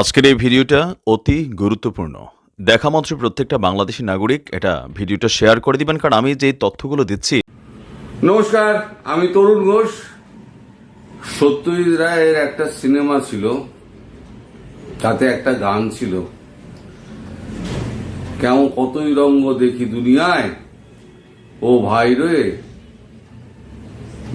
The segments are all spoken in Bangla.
আজকের এই ভিডিওটা অতি গুরুত্বপূর্ণ। দেখা মাত্র প্রত্যেকটা বাংলাদেশি নাগরিক এটা ভিডিওটা শেয়ার করে দিবেন, কারণ আমি যে তথ্যগুলো দিচ্ছি। নমস্কার, আমি তরুণ ঘোষ। সত্যজিৎ রায়ের একটা সিনেমা ছিল, তাতে একটা গান ছিল। কেমন কতই রঙ্গ দেখি দুনিয়ায়। ও ভাই রে,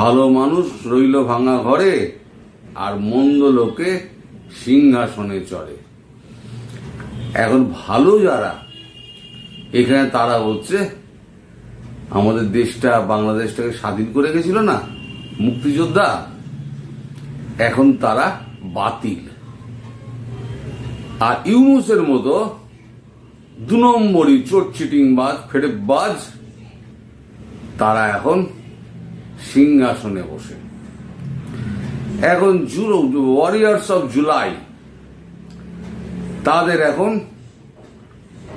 ভালো মানুষ রইল ভাঙা ঘরে, আর মন্দ লোকে সিংহাসনে চড়ে। এখন ভালো যারা, এখানে তারা হচ্ছে আমাদের দেশটা, বাংলাদেশটাকে স্বাধীন করে গেছিল না, মুক্তিযোদ্ধা? এখন তারা বাতিল। আর ইউনুসের মতো দু নম্বরই চোট চিটিং বাজ ফেটে বাজ তারা এখন সিংহাসনে বসে। এখন জুলো ওয়ারিয়ার্স অফ জুলাই তাদের এখন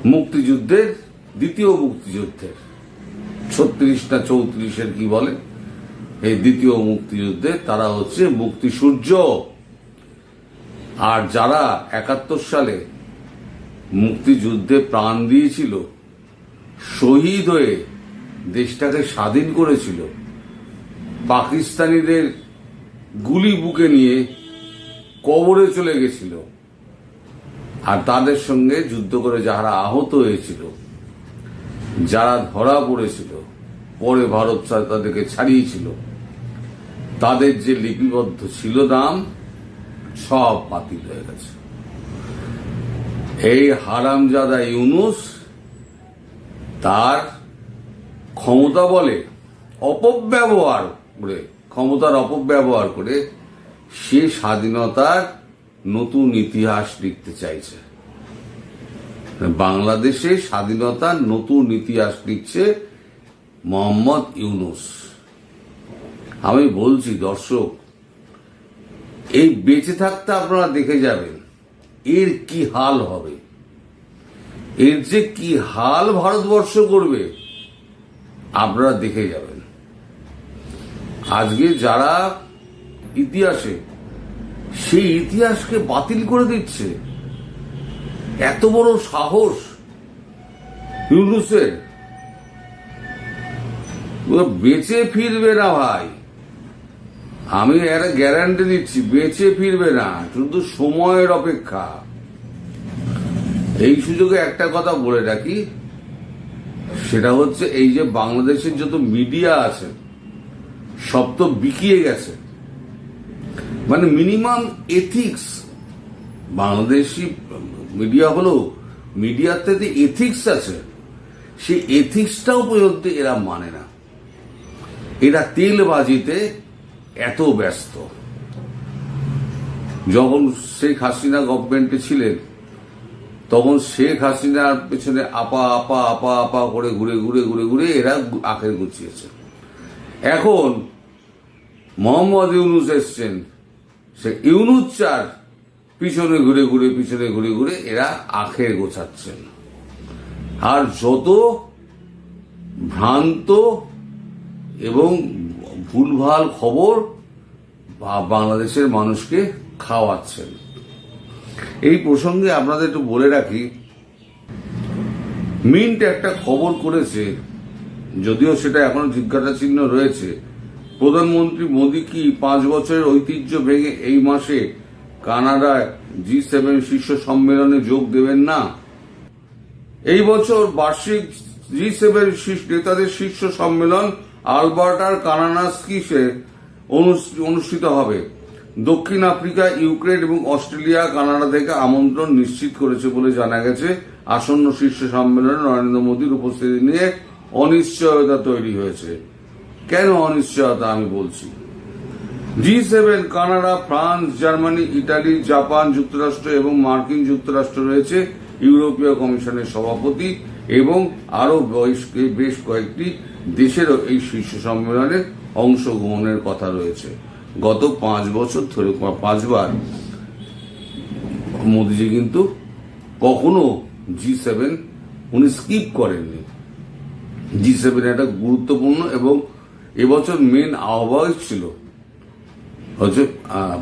মুক্তিযুদ্ধের দ্বিতীয় মুক্তিযুদ্ধের। ছত্রিশটা চৌত্রিশের কি বলে? এই দ্বিতীয় মুক্তিযুদ্ধে তারা হচ্ছে মুক্তি সূর্য। আর যারা একাত্তর সালে মুক্তিযুদ্ধে প্রাণ দিয়েছিল, শহীদ হয়ে দেশটাকে স্বাধীন করেছিল, পাকিস্তানিদের গুলি বুকে নিয়ে কবরে চলে গেছিল। আর তাদের সঙ্গে যুদ্ধ করে যারা আহত হয়েছিল, যারা ধরা পড়েছিল, পরে ভারত তাদেরকে ছাড়িয়েছিল। তাদের যে লিপিবদ্ধ ছিল দাম সব বাতিল হয়ে গেছে। এই হারামজাদা ইউনুস তার ক্ষমতা বলে, অপব্যবহার করে ক্ষমতার অপব্যবহার করে সে স্বাধীনতার নতুন ইতিহাস লিখতে চাইছে। বাংলাদেশে স্বাধীনতার নতুন ইতিহাস লিখছে মোহাম্মদ ইউনুস। আমি বলছি, দর্শক, এই বেঁচে থাকতে আপনারা দেখে যাবেন, এর কি হাল হবে? এর যে কি হাল ভারতবর্ষ করবে, আপনারা দেখে যাবেন। আজকে যারা ইতিহাসে সেই ইতিহাসকে বাতিল করে দিচ্ছে, এত বড় সাহস ইউনুসের। বেঁচে ফিরবে না ভাই। আমি একটা গ্যারান্টি দিচ্ছি বেঁচে ফিরবে না, শুধু সময়ের অপেক্ষা। এই সুযোগে একটা কথা বলে রাখি, সেটা হচ্ছে এই যে বাংলাদেশের যত মিডিয়া আছে তো বিকিয়ে গেছে। মানে মিনিমাম এথিক্স বাংলাদেশি মিডিয়া হলো মিডিয়াতে যে এথিক্স আছে, সেই এথিক্সটাও পর্যন্ত এরা মানে না। এরা তেলবাজিতে এত ব্যস্ত। যখন শেখ হাসিনা গভর্নমেন্টে ছিলেন, তখন শেখ হাসিনার পেছনে আপা আপা আপা আপা করে ঘুরে ঘুরে ঘুরে ঘুরে এরা আখের গুছিয়েছে। এখন মোহাম্মদ ইউনুস এসছেন। সে ইউনুস চার পিছনে ঘুরে ঘুরে, পিছনে ঘুরে ঘুরে এরা আখের গোছাচ্ছেন। আর যত ভ্রান্ত এবং ভুলভাল খবর বাংলাদেশের মানুষকে খাওয়াচ্ছেন। এই প্রসঙ্গে আপনাদের একটু বলে রাখি, মিন্ট একটা খবর করেছে, যদিও সেটা এখনও জিজ্ঞাসা চিহ্ন রয়েছে প্রধানমন্ত্রী মোদী কি পাঁচ বছরের ঐতিহ্য ভেঙে এই মাসে কানাডায় জি সেভেন শীর্ষ সম্মেলনে যোগ দেবেন না? এই বছর বার্ষিক জি সেভেন নেতাদের শীর্ষ সম্মেলন আলবার্টার কানানাস্কিসে অনুষ্ঠিত হবে। দক্ষিণ আফ্রিকা, ইউক্রেন এবং অস্ট্রেলিয়া কানাডা থেকে আমন্ত্রণ নিশ্চিত করেছে বলে জানা গেছে। আসন্ন শীর্ষ সম্মেলনে নরেন্দ্র মোদীর উপস্থিতি নিয়ে অনিশ্চয়তা তৈরি হয়েছে। কেন অনিশ্চয়তা আমি বলছি? G seven Canada, France, Germany, Italy, Japan যুক্তরাষ্ট্র এবং মার্কিন যুক্তরাষ্ট্র রয়েছে ইউরোপীয় কমিশনের সভাপতি এবং আরও বেশ- কয়েকটি দেশেরও এই শীর্ষ সম্মেলনে অংশগ্রহণের কথা রয়েছে। গত পাঁচ বছর ধরে, পাঁচবার মোদিজি কিন্তু কখনো জি সেভেন উনি স্কিপ করেননি। জি সেভেন একটা গুরুত্বপূর্ণ এবং এবছর মেন আহ্বায়ক ছিল হচ্ছে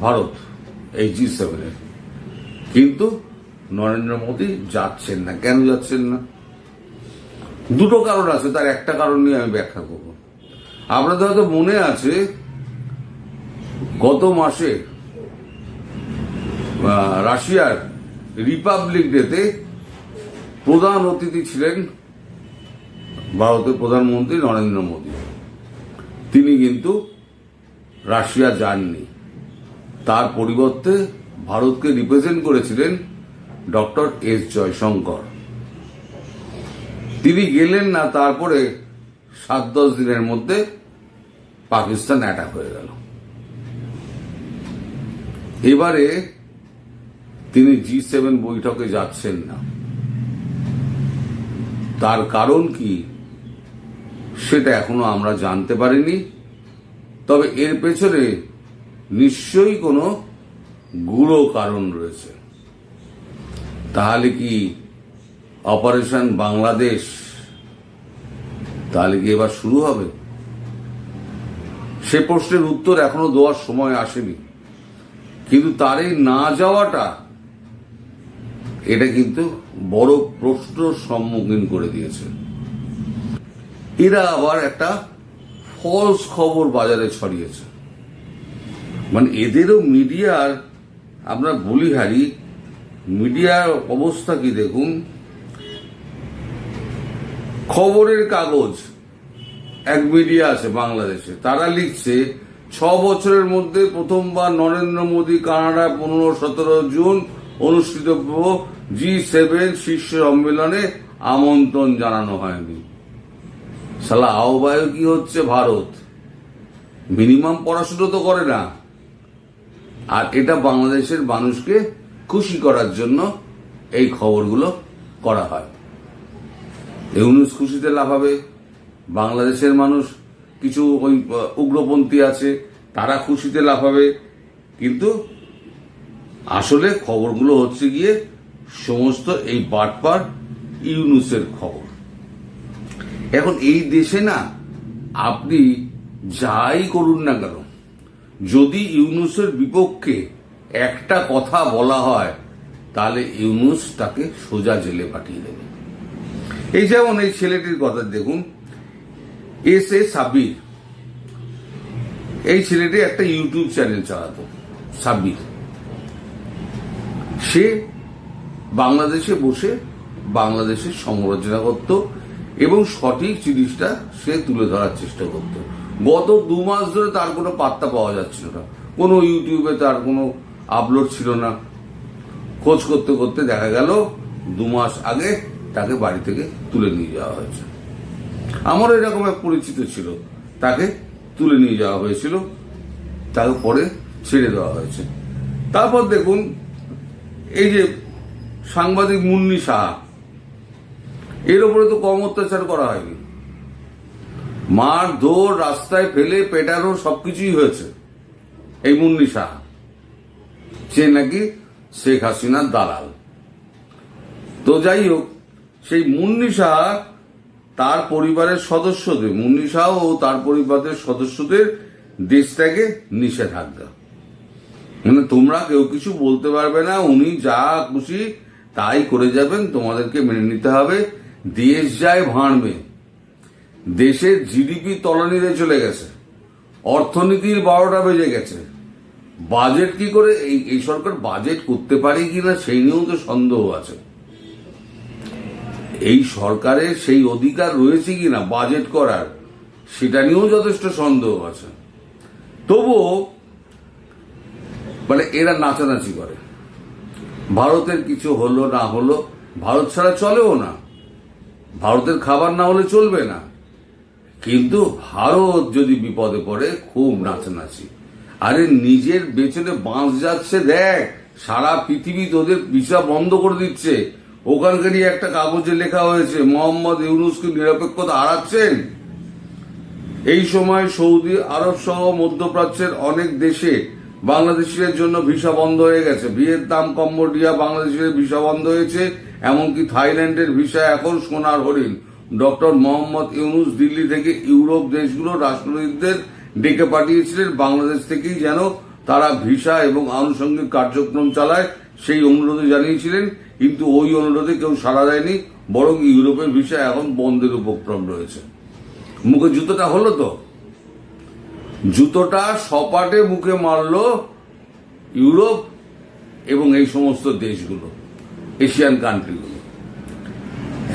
ভারত এই জি সেভেনের কিন্তু নরেন্দ্র মোদী যাচ্ছেন না। কেন যাচ্ছেন না? দুটো কারণ আছে, তার একটা কারণ নিয়ে আমি ব্যাখ্যা করব। আপনাদের হয়তো মনে আছে, গত মাসে রাশিয়ার রিপাবলিক ডেতে প্রধান অতিথি ছিলেন ভারতের প্রধানমন্ত্রী নরেন্দ্র মোদী। তিনি কিন্তু রাশিয়া যাননি। তার পরিবর্তে ভারতকে রিপ্রেজেন্ট করেছিলেন ডক্টর এস জয়শঙ্কর। তিনি গেলেন না, তারপরে সাত দশ দিনের মধ্যে পাকিস্তান অ্যাটাক হয়ে গেল। এবারে তিনি জি সেভেন বৈঠকে যাচ্ছেন না। তার কারণ কি? সেটা এখনও আমরা জানতে পারিনি। তবে এর পেছনে নিশ্চয়ই কোনো গুড়ো কারণ রয়েছে। তাহলে কি অপারেশন বাংলাদেশ তাহলে কি এবার শুরু হবে? সে প্রশ্নের উত্তর এখনও দেওয়ার সময় আসেনি। কিন্তু তার এই না যাওয়াটা এটা কিন্তু বড় প্রশ্ন সম্মুখীন করে দিয়েছে। এরা আবার একটা ফলস খবর বাজারে ছড়িয়েছে। মানে এদেরও মিডিয়ার, আমরা বলিহারি মিডিয়ার অবস্থা কি দেখুন? খবরের কাগজ, এক মিডিয়া আছে বাংলাদেশে, তারা লিখছে, ছ বছরের মধ্যে প্রথমবার নরেন্দ্র মোদী কানাডা পনেরো, সতেরো জুন অনুষ্ঠিতব্য জি সেভেন শীর্ষ সম্মেলনে আমন্ত্রণ জানানো হয়নি। সালা আহ্বায়কই হচ্ছে ভারত? মিনিমাম পড়াশুনো তো করে না। আর এটা বাংলাদেশের মানুষকে খুশি করার জন্য এই খবরগুলো করা হয়। ইউনুস খুশিতে লাফাবে, বাংলাদেশের মানুষ কিছু ওই উগ্রপন্থী আছে, তারা খুশিতে লাফাবে। কিন্তু আসলে খবরগুলো হচ্ছে গিয়ে সমস্ত এই বাটপার ইউনুসের খবর। এখন এই দেশে না, আপনি যাই করুন না কেন, যদি ইউনুসের বিপক্ষে একটা কথা বলা হয়, তাহলে ইউনুস তাকে সোজা জেলে পাঠিয়ে দেবে। এই যেমন এই ছেলেটির কথা দেখুন, এস এ সাব্বির। এই ছেলেটি একটা ইউটিউব চ্যানেল চালাতো, সাব্বির। সে বাংলাদেশে বসে বাংলাদেশের সমালোচনা করত এবং সঠিক জিনিসটা সে তুলে ধরার চেষ্টা করত। গত দু মাস ধরে তার কোনো পাত্তা পাওয়া যাচ্ছিল না। কোনো ইউটিউবে তার কোনো আপলোড ছিল না। খোঁজ করতে করতে দেখা গেল, দু মাস আগে তাকে বাড়ি থেকে তুলে নিয়ে যাওয়া হয়েছে। আমারও এরকম এক পরিচিত ছিল। তাকে তুলে নিয়ে যাওয়া হয়েছিল। তাকে পরে ছেড়ে দেওয়া হয়েছে। তারপর দেখুন, এই যে সাংবাদিক মুন্নি সাহা এর উপরে তো কম অত্যাচার করা হয়নি। মার দৌড় রাস্তায় ফেলে, পেটানো সবকিছুই হয়েছে। এই মুন্নি সাহা। সে নাকি শেখ হাসিনার দালাল। তো যাই হোক, সেই মুন্নি সাহা তার পরিবারের সদস্যদের, মুন্নি শাহ ও তার পরিবারের সদস্যদের দেশ থেকে নিষেধাজ্ঞা। মানে তোমরা কেউ কিছু বলতে পারবে না, উনি যা খুশি তাই করে যাবেন, তোমাদেরকে মেনে নিতে হবে। দেশ যায় ভাঁড়বে দেশের জিডিপি তলানিতে চলে গেছে। অর্থনীতির বারোটা বেজে গেছে। বাজেট কি করে এই এই সরকার বাজেট করতে পারে কিনা সেই নিয়েও তো সন্দেহ আছে। এই সরকারের সেই অধিকার রয়েছে কিনা বাজেট করার, সেটা নিয়েও যথেষ্ট সন্দেহ আছে। তবুও মানে এরা নাচানাচি করে। ভারতের কিছু হলো না হলো, ভারত ছাড়া চলেও না। ভারতের খাবার না হলে চলবে না। কিন্তু ভারত যদি বিপদে পড়ে, খুব নাচানাচি। আরে নিজের পেছনে বাঁশ যাচ্ছে, দেখ, সারা পৃথিবী তোদের ভিসা বন্ধ করে দিচ্ছে। ওখানকারই একটা কাগজে লেখা হয়েছে, মোহাম্মদ ইউনুসকে নিরপেক্ষতা হারাচ্ছেন। এই সময় সৌদি আরব সহ মধ্যপ্রাচ্যের অনেক দেশে বাংলাদেশিদের জন্য ভিসা বন্ধ হয়ে গেছে। ভিয়েতনাম, কম্বোডিয়া বাংলাদেশের ভিসা বন্ধ হয়েছে। এমনকি থাইল্যান্ডের ভিসা এখন সোনার হরিণ। ডক্টর মোহাম্মদ ইউনুস দিল্লি থেকে ইউরোপ দেশগুলোর রাষ্ট্রদূতদের ডেকে পাঠিয়েছিলেন। বাংলাদেশ থেকেই যেন তারা ভিসা এবং আনুষঙ্গিক কার্যক্রম চালায় সেই অনুরোধে জানিয়েছিলেন। কিন্তু ওই অনুরোধে কেউ সাড়া দেয়নি, বরং ইউরোপের ভিসা এখন বন্ধের উপক্রম রয়েছে। মুখে জুতোটা হলো তো? জুতোটা সপাটে মুখে মারল ইউরোপ এবং এই সমস্ত দেশগুলো। এশিয়ান কান্ট্রিগুলো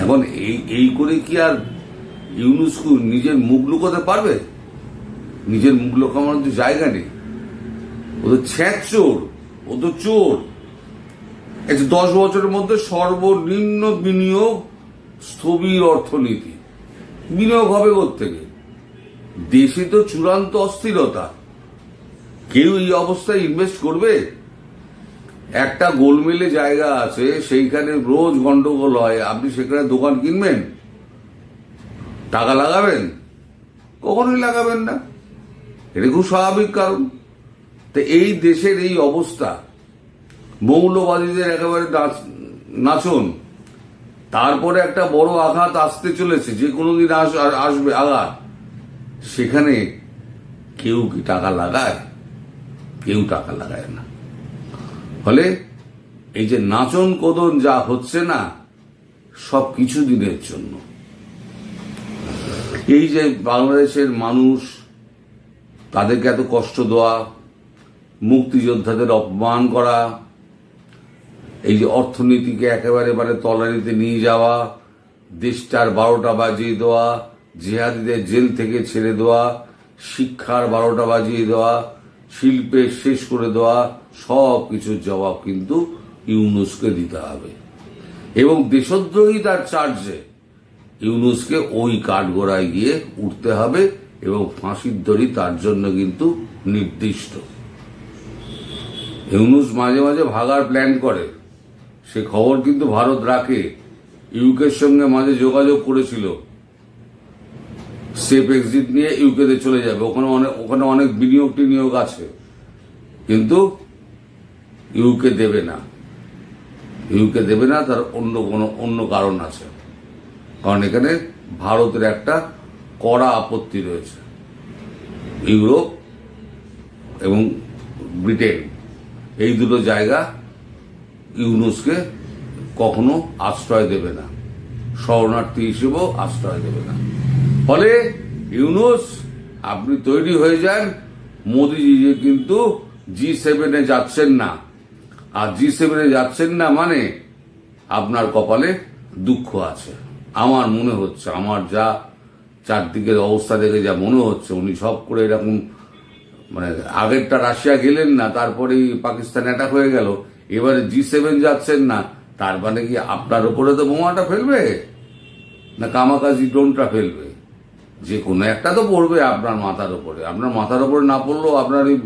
এখন এই এই করে কি আর ইউনেস্কো নিজের মুখ লুকোতে পারবে? নিজের মুখ লুকানোর তো জায়গা নেই। ও তো ছ্যাঁচ চোর, ও তো চোর। এই দশ বছরের মধ্যে সর্বনিম্ন বিনিয়োগ স্থবির অর্থনীতি। বিনিয়োগ হবে থেকে দেশে তো চূড়ান্ত অস্থিরতা। কেউ এই অবস্থায় ইনভেস্ট করবে? একটা গোলমেলে জায়গা আছে, সেইখানে রোজ গন্ডগোল হয়। আপনি সেখানে দোকান কিনবেন? টাকা লাগাবেন? কখনোই লাগাবেন না। এটা খুব স্বাভাবিক কারণ। তো এই দেশের এই অবস্থা, মৌলবাদীদের একেবারে নাচ- নাচন। তারপরে একটা বড় আঘাত আসতে চলেছে, যে কোনোদিন আস- আর- আসবে, আঘাত। সেখানে কেউ কি টাকা লাগায়? কেউ টাকা লাগায় না। ফলে এই যে নাচন কোদন যা হচ্ছে না, সব কিছু দিনের জন্য। এই যে বাংলাদেশের মানুষ তাদেরকে এত কষ্ট দেওয়া, মুক্তিযোদ্ধাদের অপমান করা, এই যে অর্থনীতিকে একেবারে মানে তলানিতে নিয়ে যাওয়া, দেশটার বারোটা বাজিয়ে দেওয়া, জেহাদিদের জেল থেকে ছেড়ে দেওয়া, শিক্ষার বারোটা বাজিয়ে দেওয়া শিল্পে শেষ করে দেওয়া সব কিছুর জবাব কিন্তু ইউনুসকে দিতে হবে। এবং দেশদ্রোহী তার চার্জে। ইউনুসকে ওই কাঠগোড়ায় গিয়ে উঠতে হবে এবং ফাঁসির দড়ি তার জন্য কিন্তু নির্দিষ্ট। ইউনুস মাঝে মাঝে ভাগার প্ল্যান করে। সে খবর কিন্তু ভারত রাখে। ইউকের সঙ্গে মাঝে যোগাযোগ করেছিল। সেফ এক্সিট নিয়ে ইউকেতে চলে যাবে। ওখানে অনেক ওখানে অনেক বিনিয়োগ টিনিয়োগ আছে। কিন্তু ইউকে দেবে না। ইউকে দেবে না, তার অন্য কোনো, অন্য কারণ আছে। কারণ এখানে ভারতের একটা কড়া আপত্তি রয়েছে। ইউরোপ এবং ব্রিটেন, এই দুটো জায়গা ইউনুসকে কখনো আশ্রয় দেবে না। শরণার্থী হিসেবেও আশ্রয় দেবে না। ফলে ইউনুস, আপনি তৈরি হয়ে যান, মোদিজি কিন্তু জি সেভেনে যাচ্ছেন না। আর জি সেভেনে যাচ্ছেন না মানে আপনার কপালে দুঃখ আছে। আমার মনে হচ্ছে, আমার যা চারদিকের অবস্থা দেখে যা মনে হচ্ছে, উনি সব করে এরকম মানে আগেরটা রাশিয়া গেলেন না, তারপরেই পাকিস্তান অ্যাটাক হয়ে গেল। এবারে জি সেভেন যাচ্ছেন না, তার মানে কি আপনার উপরে তো বোমাটা ফেলবে? না কামাকাজি ড্রোনটা ফেলবে? যে কোনো একটা তো পড়বে আপনার মাথার উপরে। আপনার মাথার উপরে না পড়লেও আপনার এই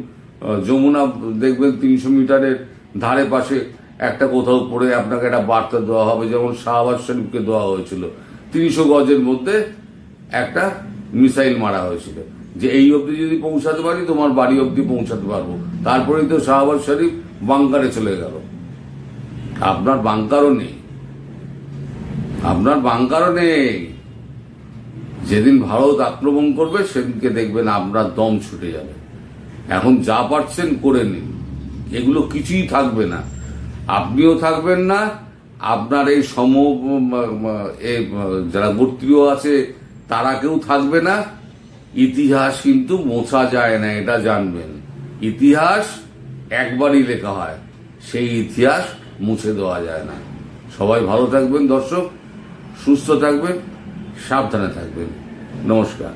যমুনা দেখবেন তিনশো মিটারের ধারে পাশে একটা কোথাও পড়ে আপনাকে একটা বার্তা দেওয়া হবে, যেমন শাহবাজ শরীফকে দেওয়া হয়েছিল। তিনশো গজের মধ্যে একটা মিসাইল মারা হয়েছিল। যে এই অবধি যদি পৌঁছাতে পারি, তোমার বাড়ি অবধি পৌঁছাতে পারব। তারপরেই তো শাহবাজ শরীফ বাংকারে চলে গেল। আপনার বাংকারও নেই। আপনার বাংকারও নেই। যেদিন ভারত আক্রমণ করবে, সেদিনকে দেখবেন আপনার দম ছুটে যাবে। এখন যা পারছেন করে নিন। এগুলো কিছুই থাকবে না। আপনিও থাকবেন না, আপনার এই সম যারা গোত্রীয় আছে, তারা কেউ থাকবে না। ইতিহাস কিন্তু মোছা যায় না, এটা জানবেন। ইতিহাস একবারই লেখা হয়, সেই ইতিহাস মুছে দেওয়া যায় না। সবাই ভালো থাকবেন দর্শক, সুস্থ থাকবেন, সাবধানে থাকবেন। নমস্কার।